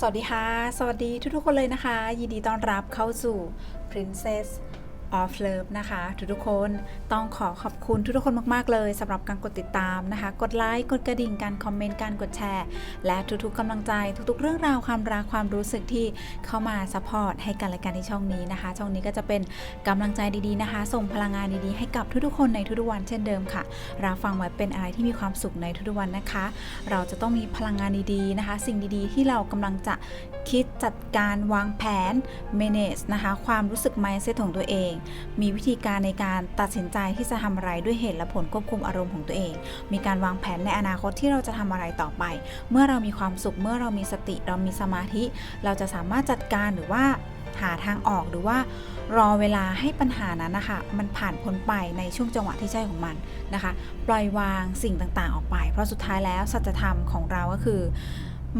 สวัสดีค่ะ สวัสดีทุกๆคนเลยนะคะ ยินดีต้อนรับเข้าสู่ Princess of Love นะคะ ทุกๆคนต้องขอขอบคุณทุกๆคนมากๆเลยสำหรับการกดติดตามนะคะ กดไลค์กดกระดิ่งการคอมเมนต์การกดแชร์ และทุกๆกำลังใจทุกๆ เรื่องราวความรักความรู้สึกที่เข้ามาซัพพอร์ตให้กันและกันในช่องนี้นะคะ ช่องนี้ก็จะเป็นกำลังใจดีๆนะคะ ส่งพลังงานดีๆให้กับทุกๆคนในทุกๆวันเช่นเดิมค่ะรับฟังไว้เป็นอะไรที่มีความสุขในทุกๆวันนะคะ เราจะต้องมีพลังงานดีๆนะคะ สิ่งดีๆ ที่เรากำลังจะคิดจัดการวางแผน manage นะคะ ความรู้สึก mindset ของตัวเองมีวิธีการในการตัดสินใจที่จะทำอะไรด้วยเหตุและผลควบคุมอารมณ์ของตัวเอง มีการวางแผนในอนาคตที่เราจะทำอะไรต่อไป เมื่อเรามีความสุขเมื่อเรามีสติเรามีสมาธิ เราจะสามารถจัดการหรือว่าหาทางออกหรือว่ารอเวลาให้ปัญหานั้นนะคะมันผ่านพ้นไปในช่วงจังหวะที่ใช่ของมันนะคะ ปล่อยวางสิ่งต่างๆ ออกไป เพราะสุดท้ายแล้วสัจธรรมของเราก็คือ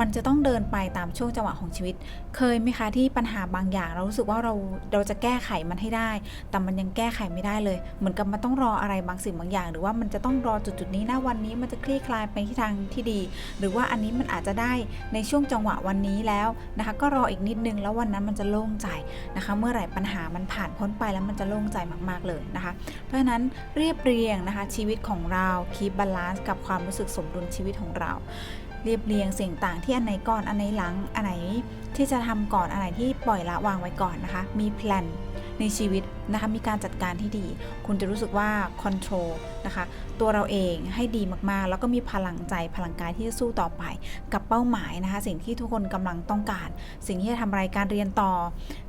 มันจะต้องเดินไปตามช่วงจังหวะของชีวิต เคยไหมคะที่ปัญหาบางอย่างเรารู้สึกว่าเราเราจะแก้ไขมันให้ได้ แต่มันยังแก้ไขไม่ได้เลย เหมือนกับมันต้องรออะไรบางสิ่งบางอย่าง หรือว่ามันจะต้องรอจุดๆนี้นะวันนี้มันจะคลี่คลายไปที่ทางที่ดี หรือว่าอันนี้มันอาจจะได้ในช่วงจังหวะวันนี้แล้วนะคะ ก็รออีกนิดนึงแล้ววันนั้นมันจะโล่งใจนะคะ เมื่อไหร่ปัญหามันผ่านพ้นไปแล้วมันจะโล่งใจมากๆเลยนะคะ เพราะฉะนั้นเรียบเรียงนะคะชีวิตของเราคีบบาลานซ์กับความรู้สึกสมดุลชีวิตของเรา เรียบเรียงสิ่งต่างที่อันไหนก่อนอันไหนหลังอันไหนที่จะทำก่อนอันไหนที่ปล่อยละวางไว้ก่อนนะคะ มีแพลนในชีวิตนะคะมีการจัดการที่ดี คุณจะรู้สึกว่าคอนโทรลนะคะตัวเราเองให้ดีมากๆ แล้วก็มีพลังใจพลังกายที่จะสู้ต่อไป กับเป้าหมายนะคะ สิ่งที่ทุกคนกำลังต้องการ สิ่งที่จะทำอะไรการเรียนต่อ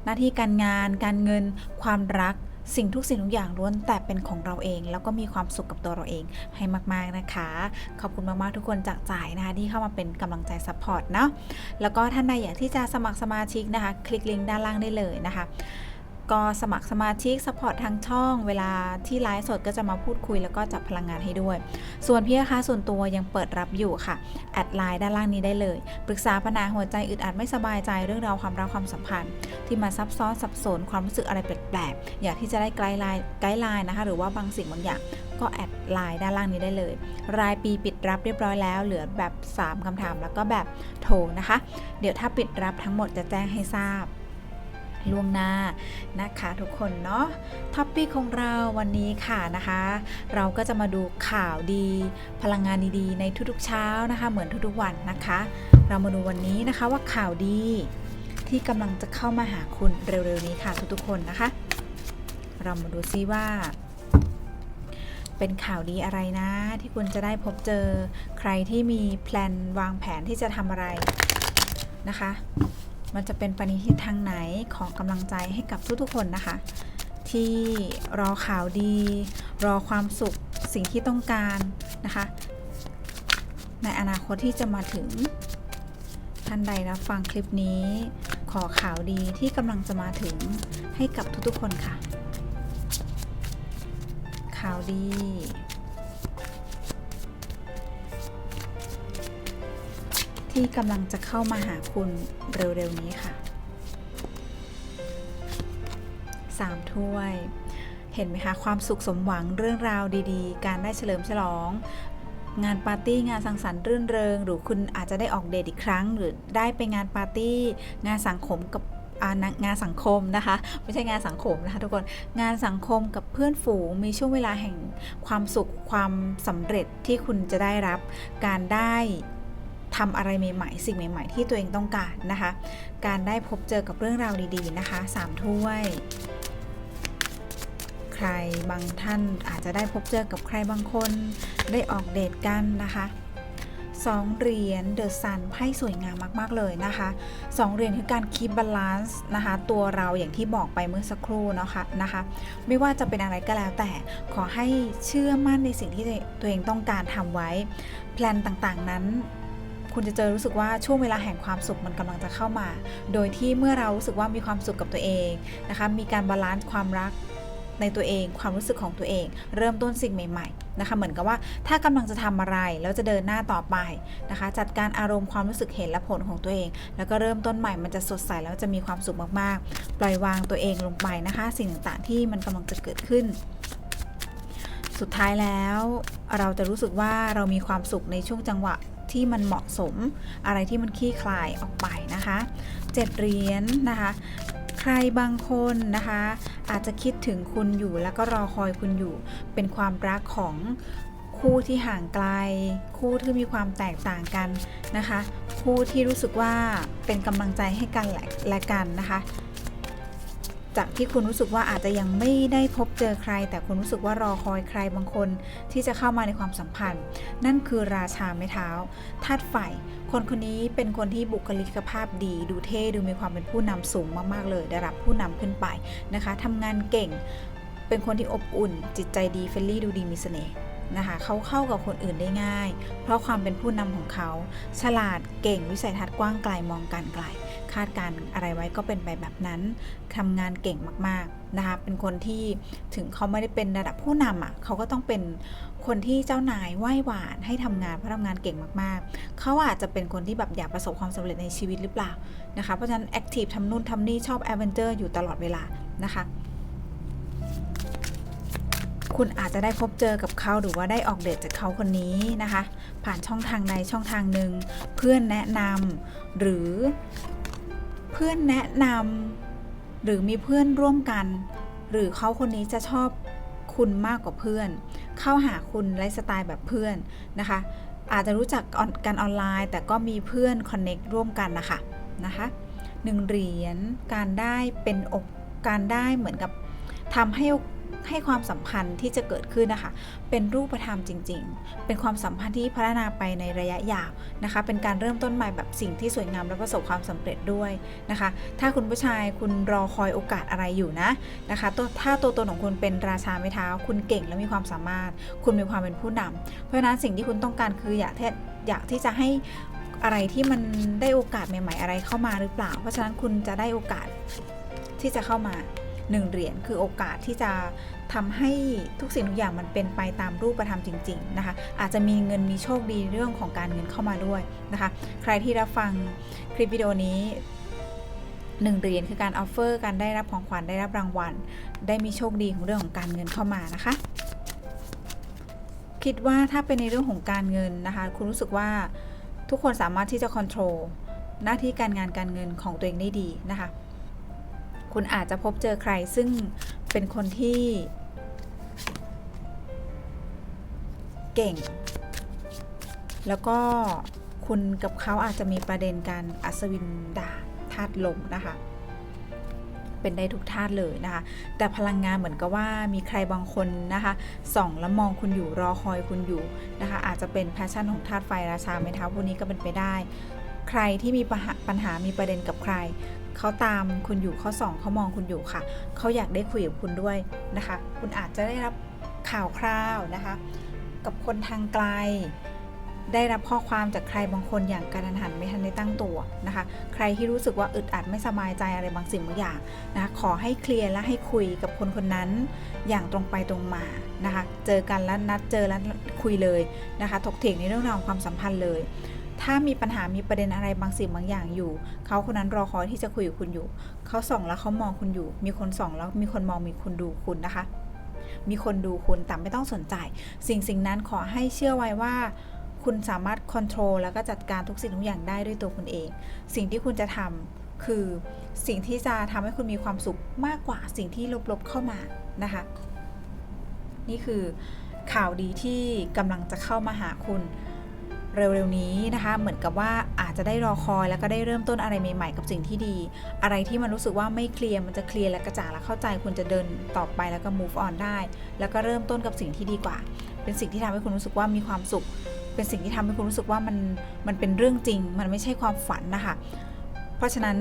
หน้าที่การงาน การเงิน ความรักสิ่งทุกสิ่งทุกอย่างล้วนแต่เป็นของเราเอง แล้วก็มีความสุขกับตัวเราเองให้มาก ๆ นะคะ ขอบคุณมาก ๆ ทุกคนจากจ่ายนะคะที่เข้ามาเป็นกำลังใจซัพพอร์ตเนาะแล้วก็ท่านใดอยากที่จะสมัครสมาชิกนะคะ คลิกลิงก์ด้านล่างได้เลยนะคะ ก็สมัครสมาชิกสปอร์ตทางช่อง เวลาที่ไลฟ์สดก็จะมาพูดคุยแล้วก็จับพลังงานให้ด้วย ส่วนพี่นะคะส่วนตัวยังเปิดรับอยู่ค่ะ แอดไลน์ด้านล่างนี้ได้เลย ปรึกษาปัญหาหัวใจอึดอัดไม่สบายใจเรื่องราวความรักความสัมพันธ์ ที่มาซับซ้อนสับสนความรู้สึกอะไรแปลกๆ อยากที่จะได้ไกด์ไลน์ไกด์ไลน์นะคะ หรือว่าบางสิ่งบางอย่างก็แอดไลน์ด้านล่างนี้ได้เลย รายปีปิดรับเรียบร้อยแล้ว เหลือแบบ 3คำถามแล้วก็แบบโทรนะคะ เดี๋ยวถ้าปิดรับทั้งหมดจะแจ้งให้ทราบ ล่วงหน้านะคะทุกคนเนาะท็อปปี้ของเราวันนี้ค่ะนะคะ เราก็จะมาดูข่าวดี พลังงานดีๆในทุกๆเช้านะคะ เหมือนทุกๆวันนะคะ เรามาดูวันนี้นะคะว่าข่าวดีที่กำลังจะเข้ามาหาคุณเร็วๆนี้ค่ะทุกๆคนนะคะ เรามาดูซิว่า เป็นข่าวดีอะไรนะ ที่คุณจะได้พบเจอใครที่มีแพลนวางแผนที่จะทำอะไรนะคะ มันจะเป็นปในทิศทางไหนของกำลังใจให้กับทุกๆคนนะคะ ที่รอข่าวดี รอความสุขสิ่งที่ต้องการนะคะ ในอนาคตที่จะมาถึงท่านใดรับฟังคลิปนี้ ขอข่าวดีที่กำลังจะมาถึงให้กับทุกๆคนค่ะ ข่าวดี ที่กำลังจะเข้ามาหาคุณเร็วๆนี้ค่ะสามถ้วย เห็นไหมคะ ความสุขสมหวังเรื่องราวดีๆ การได้เฉลิมฉลอง งานปาร์ตี้งานสังสรรค์รื่นเริง หรือคุณอาจจะได้ออกเดทอีกครั้ง หรือได้ไปงานปาร์ตี้ งานสังคมกับงานสังคมนะคะ ไม่ใช่งานสังคมนะคะทุกคนงานสังคมกับเพื่อนฝูงมีช่วงเวลาแห่งความสุขความสำเร็จที่คุณจะได้รับการได้ ทำอะไรใหม่ๆ สิ่งใหม่ ๆ ที่ตัวเองต้องการนะคะ การได้พบเจอกับเรื่องราวดีๆนะคะสามถ้วย ใครบางท่านอาจจะได้พบเจอกับใครบางคน ได้ออกเดทกันนะคะสองเหรียญเดอะซันไพ่สวยงามมาก ๆ เลยนะคะสองเหรียญคือการคีบบาลานซ์นะคะ ตัวเราอย่างที่บอกไปเมื่อสักครู่เนาะคะนะคะ ไม่ว่าจะเป็นอะไรก็แล้วแต่ขอให้เชื่อมั่นในสิ่งที่ตัวเองต้องการทำไว้ แพลนต่างๆนั้น คุณจะเจอรู้สึกว่าช่วงเวลาแห่งความสุขมันกำลังจะเข้ามา โดยที่เมื่อเรารู้สึกว่ามีความสุขกับตัวเองนะคะ มีการบาลานซ์ความรักในตัวเองความรู้สึกของตัวเอง เริ่มต้นสิ่งใหม่ๆนะคะเหมือนกับว่าถ้ากำลังจะทำอะไร แล้วจะเดินหน้าต่อไปนะคะ จัดการอารมณ์ความรู้สึกเห็นและผลของตัวเอง แล้วก็เริ่มต้นใหม่มันจะสดใสแล้วจะมีความสุขมากๆ ปล่อยวางตัวเองลงไปนะคะ สิ่งต่างๆที่มันกำลังจะเกิดขึ้น สุดท้ายแล้ว เราจะรู้สึกว่าเรามีความสุขในช่วงจังหวะ ที่มันเหมาะสม อะไรที่มันคลี่คลายออกไปนะคะเจ็ดเหรียญนะคะ ใครบางคนนะคะ อาจจะคิดถึงคุณอยู่แล้วก็รอคอยคุณอยู่ เป็นความรักของคู่ที่ห่างไกล คู่ที่มีความแตกต่างกันนะคะ คู่ที่รู้สึกว่าเป็นกำลังใจให้กันและและกันนะคะ จากที่คุณรู้สึกว่าอาจจะยังไม่ได้พบเจอใคร แต่คุณรู้สึกว่ารอคอยใครบางคน ที่จะเข้ามาในความสัมพันธ์ นั่นคือราชาไม้เท้าธาตุไฟคนคนนี้เป็นคนที่บุคลิกภาพดี ดูเท่ดูมีความเป็นผู้นำสูงมากๆเลยได้รับผู้นำขึ้นไปนะคะทำงานเก่ง เป็นคนที่อบอุ่น จิตใจดีเฟรนลี่ดูดีมีเสน่ห์นะคะเขาเข้ากับคนอื่นได้ง่าย เพราะความเป็นผู้นำของเขา ฉลาดเก่งวิสัยทัศน์กว้างไกลมองการไกล คาดการ์อะไรไว้ก็เป็นไปแบบนั้นทำงานเก่งมากๆนะคะเป็นคนที่ถึงเขาไม่ได้เป็นระดับผู้นำอะเขาก็ต้องเป็นคนที่เจ้านายไหว้หวานให้ทำงานเพราะทำงานเก่งมากๆ เขาอาจจะเป็นคนที่แบบอยากประสบความสำเร็จในชีวิตหรือเปล่านะคะเพราะฉะนั้นแอคทีฟทำนู่นทำนี่ชอบแอดเวนเจอร์อยู่ตลอดเวลานะคะคุณอาจจะได้พบเจอกับเขาหรือว่าได้ออกเดทจากเขาคนนี้นะคะ ผ่านช่องทางใดช่องทางหนึ่งเพื่อนแนะนำหรือ พื่อนแนะนำหรือมีเพื่อนร่วมกัน หรือเขาคนนี้จะชอบคุณมากกว่าเพื่อน เข้าหาคุณไลฟ์สไตล์แบบเพื่อนนะคะ อาจจะรู้จักกันออนไลน์ แต่ก็มีเพื่อนคอนเน็กร่วมกันนะคะนะคะหนึ่งเหรียญการได้เป็นอกการได้เหมือนกับทำให้ ให้ความสัมพันธ์ที่จะเกิดขึ้นนะคะ เป็นรูปธรรมจริง ๆ เป็นความสัมพันธ์ที่พัฒนาไปในระยะยาวนะคะ เป็นการเริ่มต้นใหม่แบบสิ่งที่สวยงามและประสบความสำเร็จด้วยนะคะ ถ้าคุณผู้ชายคุณรอคอยโอกาสอะไรอยู่นะนะคะตัวถ้าตัวตนของคุณเป็นราชาไม้เท้า คุณเก่งและมีความสามารถ คุณมีความเป็นผู้นำเพราะฉะนั้นสิ่งที่คุณต้องการคืออยากอยากที่จะให้อะไรที่มันได้โอกาสใหม่ ๆ อะไรเข้ามาหรือเปล่า เพราะฉะนั้นคุณจะได้โอกาสที่จะเข้ามาหนึ่งเหรียญคือโอกาสที่จะ ทำให้ทุกสิ่งทุกอย่างมันเป็นไปตามรูปธรรมจริง ๆ นะคะ อาจจะมีเงินมีโชคดีเรื่องของการเงินเข้ามาด้วยนะคะ ใครที่รับฟังคลิปวิดีโอนี้หนึ่งเหรียญคือการออฟเฟอร์การได้รับของขวัญได้รับรางวัล ได้มีโชคดีของเรื่องของการเงินเข้ามานะคะ คิดว่าถ้าเป็นในเรื่องของการเงินนะคะ คุณรู้สึกว่าทุกคนสามารถที่จะควบคุมหน้าที่การงานการเงินของตัวเองได้ดีนะคะ คุณอาจจะพบเจอใครซึ่งเป็นคนที่ เก่ง แล้วก็คุณกับเขาอาจจะมีประเด็นการอัศวินดาธาตุลมนะคะ เป็นได้ทุกธาตุเลยนะคะ แต่พลังงานเหมือนกับว่ามีใครบางคนนะคะส่องแล้วมองคุณอยู่รอคอยคุณอยู่นะคะ อาจจะเป็นแพชชั่นของธาตุไฟราชาไม้เท้าพวกนี้ก็เป็นไปได้ ใครที่มีปัญหามีประเด็นกับใคร เขาตามคุณอยู่เขาส่องเขามองคุณอยู่ค่ะ เขาอยากได้คุยกับคุณด้วยนะคะ คุณอาจจะได้รับข่าวคราวนะคะ กับคนทางไกล ได้รับข้อความจากใครบางคนอย่างกระทันหันไม่ทันได้ตั้งตัวนะคะ ใครที่รู้สึกว่าอึดอัดไม่สบายใจอะไรบางสิ่งบางอย่างนะคะขอให้เคลียร์และให้คุยกับคนคนนั้น อย่างตรงไปตรงมานะคะ เจอกันแล้วนัดเจอแล้วคุยเลยนะคะ ถกเถียงในเรื่องราวความสัมพันธ์เลย ถ้ามีปัญหามีประเด็นอะไรบางสิ่งบางอย่างอยู่ เขาคนนั้นรอคอยที่จะคุยกับคุณอยู่ เขาส่องแล้วเขามองคุณอยู่ มีคนส่องแล้วมีคนมองมีคนดูคุณนะคะ มีคนดูคุณแต่ไม่ต้องสนใจ สิ่งสิ่งนั้นขอให้เชื่อไว้ว่า คุณสามารถควบคุมแล้วก็จัดการทุกสิ่งทุกอย่างได้ด้วยตัวคุณเอง สิ่งที่คุณจะทำคือสิ่งที่จะทำให้คุณมีความสุขมากกว่าสิ่งที่ลบๆเข้ามานะคะ นี่คือข่าวดีที่กำลังจะเข้ามาหาคุณ เร็วๆนี้นะคะ เหมือนกับว่าอาจจะได้รอคอยแล้วก็ได้เริ่มต้นอะไรใหม่ ๆ กับสิ่งที่ดี อะไรที่มันรู้สึกว่าไม่เคลียร์มันจะเคลียร์และกระจ่างและเข้าใจคุณจะเดินต่อไปแล้วก็ move on ได้ แล้วก็เริ่มต้นกับสิ่งที่ดีกว่า เป็นสิ่งที่ทำให้คุณรู้สึกว่ามีความสุข เป็นสิ่งที่ทำให้คุณรู้สึกว่ามันมันเป็นเรื่องจริง มันไม่ใช่ความฝันนะคะ เพราะฉะนั้น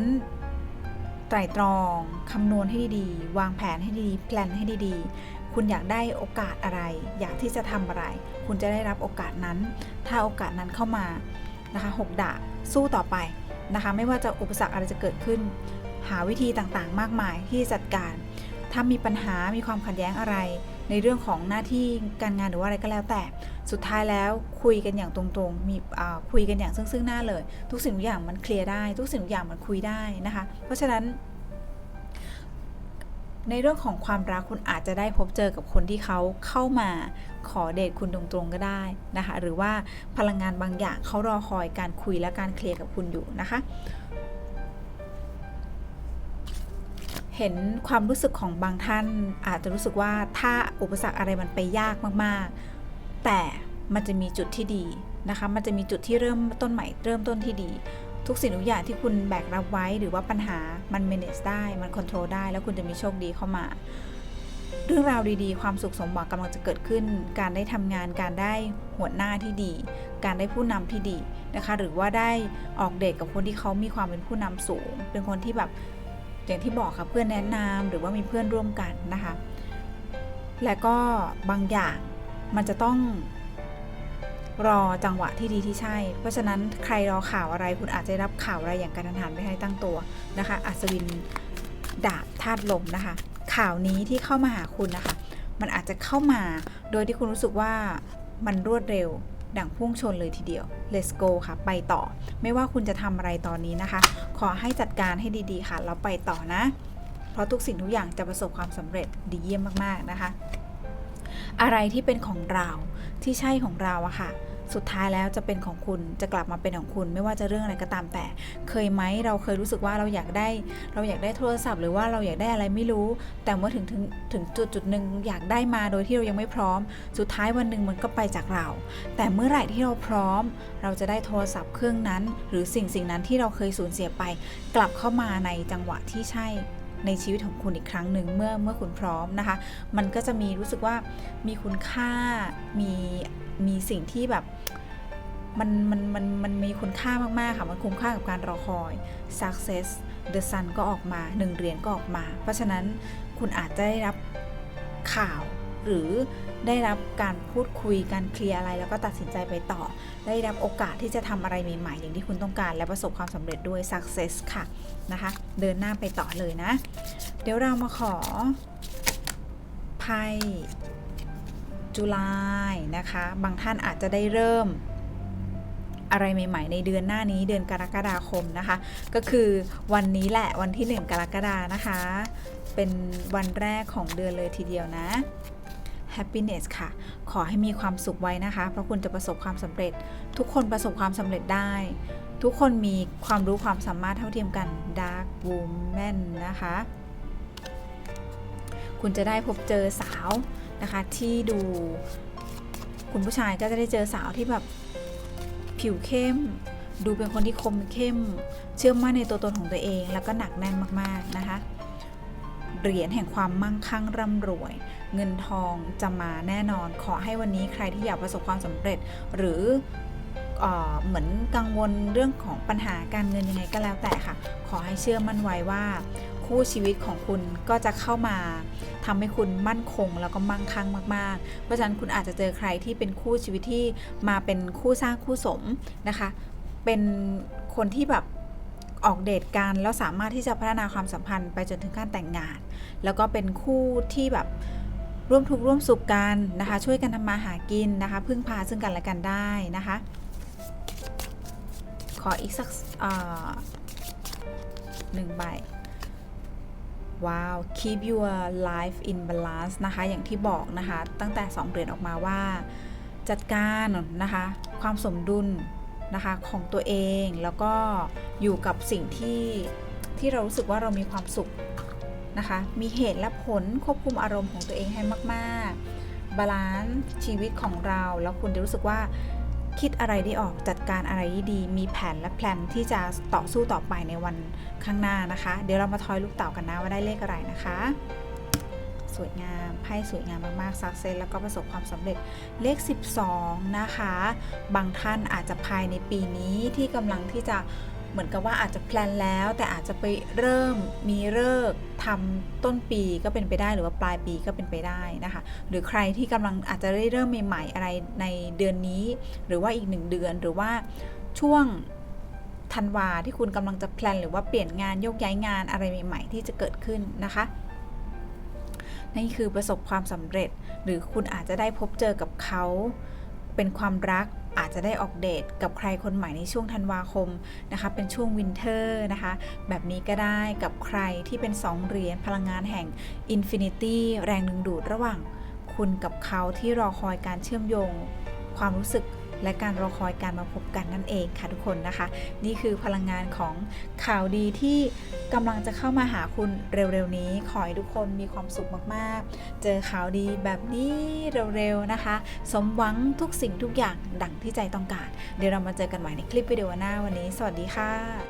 ไตร่ตรองคำนวณให้ดีๆ วางแผนให้ดีๆแพลนให้ดีๆ คุณอยากได้โอกาสอะไร อยากที่จะทำอะไร คุณจะได้รับโอกาสนั้น ถ้าโอกาสนั้นเข้ามานะคะหกดาสู้ต่อไปนะคะ ไม่ว่าจะอุปสรรคอะไรจะเกิดขึ้น หาวิธีต่างๆ มากมายที่จัดการ ถ้ามีปัญหามีความขัดแย้งอะไร ในเรื่องของหน้าที่การงานหรือว่าอะไรก็แล้วแต่ สุดท้ายแล้วคุยกันอย่างตรงๆ มีคุยกันอย่างซึ่งๆหน้าเลย ทุกสิ่งทุกอย่างมันเคลียร์ได้ ทุกสิ่งทุกอย่างมันคุยได้นะคะ เพราะฉะนั้น ในเรื่องของความรักคุณอาจจะได้พบเจอกับคนที่เขาเข้ามาขอเดทคุณตรงๆก็ได้นะคะ หรือว่าพลังงานบางอย่างเขารอคอยการคุยและการเคลียร์กับคุณอยู่นะคะ เห็นความรู้สึกของบางท่านอาจจะรู้สึกว่าถ้าอุปสรรคอะไรมันไปยากมากๆ แต่มันจะมีจุดที่ดีนะคะ มันจะมีจุดที่เริ่มต้นใหม่เริ่มต้นที่ดี ทุกสิ่งทุกอย่างที่คุณแบกรับไว้หรือว่าปัญหามัน manage ได้มัน control ได้ แล้วคุณจะมีโชคดีเข้ามา เรื่องราวดีๆ ความสุขสมหวังกำลังจะเกิดขึ้น การได้ทำงาน การได้หัวหน้าที่ดี การได้ผู้นำที่ดีนะคะ หรือว่าได้ออกเดทกับคนที่เขามีความเป็นผู้นำสูง เป็นคนที่แบบอย่างที่บอกค่ะเพื่อนแนะนำหรือว่ามีเพื่อนร่วมกันนะคะ และก็บางอย่างมันจะต้อง รอจังหวะที่ดีที่ใช่ เพราะฉะนั้นใครรอข่าวอะไรคุณอาจจะรับข่าวอะไรอย่างการทันหันไม่ให้ตั้งตัวนะคะ อัศวินดาบธาตุลมนะคะ ข่าวนี้ที่เข้ามาหาคุณนะคะ มันอาจจะเข้ามาโดยที่คุณรู้สึกว่ามันรวดเร็วดังพุ่งชนเลยทีเดียว let's go ค่ะ ไปต่อ ไม่ว่าคุณจะทำอะไรตอนนี้นะคะ ขอให้จัดการให้ดีๆค่ะ แล้วไปต่อนะ เพราะทุกสิ่งทุกอย่างจะประสบความสำเร็จดีเยี่ยมมากๆนะคะ อะไรที่เป็นของเราที่ใช่ของเราอะค่ะ สุดท้ายแล้วจะเป็นของคุณจะกลับมาเป็นของคุณ ไม่ว่าจะเรื่องอะไรก็ตามแต่ เคยไหมเราเคยรู้สึกว่าเราอยากได้ เราอยากได้โทรศัพท์หรือว่าเราอยากได้อะไรไม่รู้ แต่เมื่อถึงถึงถึงจุดจุดหนึ่งอยากได้มาโดยที่เรายังไม่พร้อม สุดท้ายวันหนึ่งมันก็ไปจากเรา แต่เมื่อไหร่ที่เราพร้อม เราจะได้โทรศัพท์เครื่องนั้น หรือสิ่งสิ่งนั้นที่เราเคยสูญเสียไป กลับเข้ามาในจังหวะที่ใช่ในชีวิตของคุณอีกครั้งหนึ่งเมื่อเมื่อคุณพร้อมนะคะ มันก็จะมีรู้สึกว่ามีคุณค่ามี มีสิ่งที่แบบมันมันมันมันมีคุณค่ามาก ๆ ค่ะ มันคุ้มค่ากับการรอคอย success the sun ก็ออกมาหนึ่งเหรียญก็ออกมา เพราะฉะนั้นคุณอาจจะได้รับข่าวหรือได้รับการพูดคุยการเคลียร์อะไรแล้วก็ตัดสินใจไปต่อ ได้รับโอกาสที่จะทำอะไรใหม่ ๆ อย่างที่คุณต้องการ และประสบความสำเร็จด้วย success ค่ะนะคะ เดินหน้าไปต่อเลยนะ เดี๋ยวเรามาขอไพ่ จุลายนะคะ บางท่านอาจจะได้เริ่มอะไรใหม่ ๆ ในเดือนหน้านี้เดือนกรกฎาคมนะคะ ก็คือวันนี้แหละวันที่ 1 กรกฎานะคะ เป็นวันแรกของเดือนเลยทีเดียวนะ happiness ค่ะ ขอให้มีความสุขไว้นะคะ เพราะคุณจะประสบความสำเร็จ ทุกคนประสบความสำเร็จได้ ทุกคนมีความรู้ความสามารถเท่าเทียมกัน dark woman นะคะ คุณจะได้พบเจอสาว นะคะ ที่ดูคุณผู้ชายก็จะได้เจอสาวที่แบบผิวเข้ม ดูเป็นคนที่คมเข้ม เชื่อมั่นในตัวตนของตัวเอง แล้วก็หนักแน่นมากๆนะคะเหรียญแห่งความมั่งคั่งร่ำรวย เงินทองจะมาแน่นอน ขอให้วันนี้ใครที่อยากประสบความสำเร็จ หรือเออเหมือนกังวลเรื่องของปัญหาการเงินยังไงก็แล้วแต่ค่ะ ขอให้เชื่อมั่นไว้ว่า คู่ชีวิตของคุณก็จะเข้ามาทำให้คุณมั่นคงแล้วก็มั่งคั่งมาก ๆ เพราะฉะนั้นคุณอาจจะเจอใครที่เป็นคู่ชีวิตที่มาเป็นคู่สร้างคู่สมนะคะ เป็นคนที่แบบออกเดทกันแล้วสามารถที่จะพัฒนาความสัมพันธ์ไปจนถึงการแต่งงาน แล้วก็เป็นคู่ที่แบบร่วมทุกข์ร่วมสุขกันนะคะ ช่วยกันทำมาหากินนะคะ พึ่งพาซึ่งกันและกันได้นะคะ ขออีกสักหนึ่งใบ ว้าว keep your life in balance นะคะ อย่างที่บอกนะคะ ตั้งแต่ 2 เหรียญออกมาว่า จัดการนะคะ ความสมดุลนะคะของตัวเอง แล้วก็อยู่กับสิ่งที่ที่เรารู้สึกว่าเรามีความสุขนะคะ มีเหตุและผลควบคุมอารมณ์ของตัวเองให้มาก ๆ บาลานซ์ชีวิตของเรา แล้วคุณจะรู้สึกว่า คิดอะไรได้ออกจัดการอะไรได้ดี มีแผนและแพลนที่จะต่อสู้ต่อไปในวันข้างหน้านะคะ เดี๋ยวเรามาทอยลูกเต่ากันนะว่าได้เลขอะไรนะคะ สวยงามไพ่สวยงามมากๆซักเซนแล้วก็ประสบความสำเร็จเลข 12 นะคะ บางท่านอาจจะภายในปีนี้ที่กำลังที่จะ เหมือนกับว่าอาจจะแพลนแล้ว แต่อาจจะไปเริ่มมีเลิกทำต้นปีก็เป็นไปได้หรือว่าปลายปีก็เป็นไปได้นะคะ หรือใครที่กำลังอาจจะได้เริ่มใหม่ๆอะไรในเดือนนี้ หรือว่าอีกหนึ่งเดือนหรือว่าช่วงธันวาที่คุณกำลังจะแพลนหรือว่าเปลี่ยนงานโยกย้ายงานอะไรใหม่ ๆ ที่จะเกิดขึ้นนะคะนี่คือประสบความสำเร็จ หรือคุณอาจจะได้พบเจอกับเขาเป็นความรัก อาจจะได้ออกเดทกับใครคนใหม่ในช่วงธันวาคมนะคะ เป็นช่วงวินเทอร์นะคะ แบบนี้ก็ได้กับใครที่เป็น 2 เหรียญพลังงานแห่งอินฟินิตี้แรงดึงดูดระหว่างคุณกับเขาที่รอคอยการเชื่อมโยงความรู้สึก และการรอคอยการมาพบกันนั่นเองค่ะทุกคนนะคะ นี่คือพลังงานของข่าวดีที่กำลังจะเข้ามาหาคุณเร็วๆนี้ขอให้ทุกคนมีความสุขมากๆ เจอข่าวดีแบบนี้เร็วๆนะคะ สมหวังทุกสิ่งทุกอย่างดังที่ใจต้องการ เดี๋ยวเรามาเจอกันใหม่ในคลิปวิดีโอหน้าวันนี้ สวัสดีค่ะ